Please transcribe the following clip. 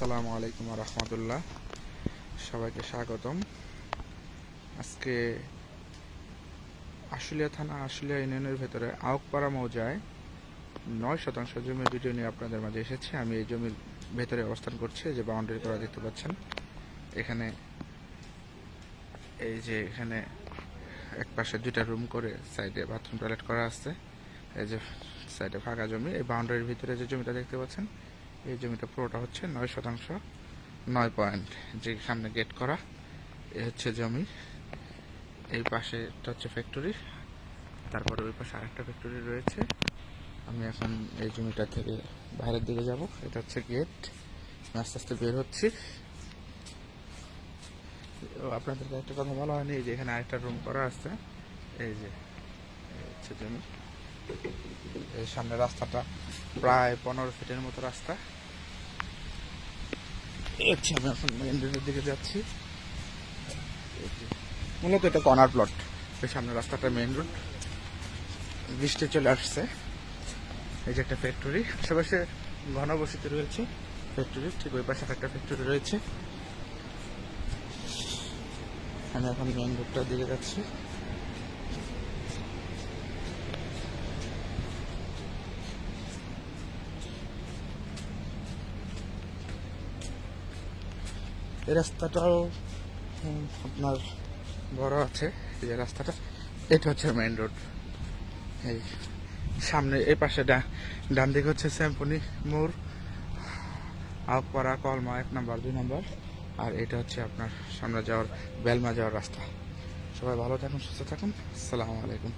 আসসালামু আলাইকুম রহমতুল্লাহ। সবাইকে স্বাগতম। আজকে আশুলিয়া থানা, আশুলিয়া ইউনিয়নের ভেতরে আউকপাড়া মৌজায় নয় শতাংশ জমি ভিডিও নিয়ে আপনাদের মাঝে এসেছি। আমি এই জমির ভেতরে অবস্থান করছি যে বাউন্ডারি করা দেখতে পাচ্ছেন। এখানে এই যে এখানে এক পাশে দুইটা রুম করে সাইডে বাথরুম টয়লেট করা আছে। এই যে সাইডে ফাঁকা জমি, এই বাউন্ডারির ভিতরে যে জমিটা দেখতে পাচ্ছেন এই জমিটা পুরোটা হচ্ছে নয় শতাংশ, নয় পয়েন্ট। যে সামনে গেট করা, এ হচ্ছে জমি। এই পাশে হচ্ছে ফ্যাক্টরি তারপরে ওই পাশে আরেকটা ফ্যাক্টরি রয়েছে। আমি এখন এই জমিটা থেকে বাইরের দিকে যাব, এটা হচ্ছে গেট আস্তে আস্তে বের হচ্ছি। আপনাদেরকে একটা কথা বলা হয়নি যে এখানে আরেকটা রুম করা আছে, এই যে হচ্ছে জমি। এই সামনে রাস্তাটা প্রায় পনেরো ফিটের মতো রাস্তা। আমি এখন মেন দিকে যাচ্ছি। এটা প্লট রাস্তাটা রোড বৃষ্টি চলে আসছে। এই যে একটা আশেপাশে রয়েছে। ঠিক ওই পাশে একটা রয়েছে। আমি এখন মেন রোডটার দিকে যাচ্ছি। এই রাস্তাটাও আপনার বড় আছে যে রাস্তাটা। এটা হচ্ছে মেইন রোড এই সামনে, এই পাশে ডান দিকে হচ্ছে স্যাম্পনি মোড় আপপাড়া কলমা এক নাম্বার, দুই নাম্বার। আর এটা হচ্ছে আপনার সামনে যাওয়ার, বেলমা যাওয়ার রাস্তা। সবাই ভালো থাকুন, সুস্থ থাকুন। আসসালামু আলাইকুম।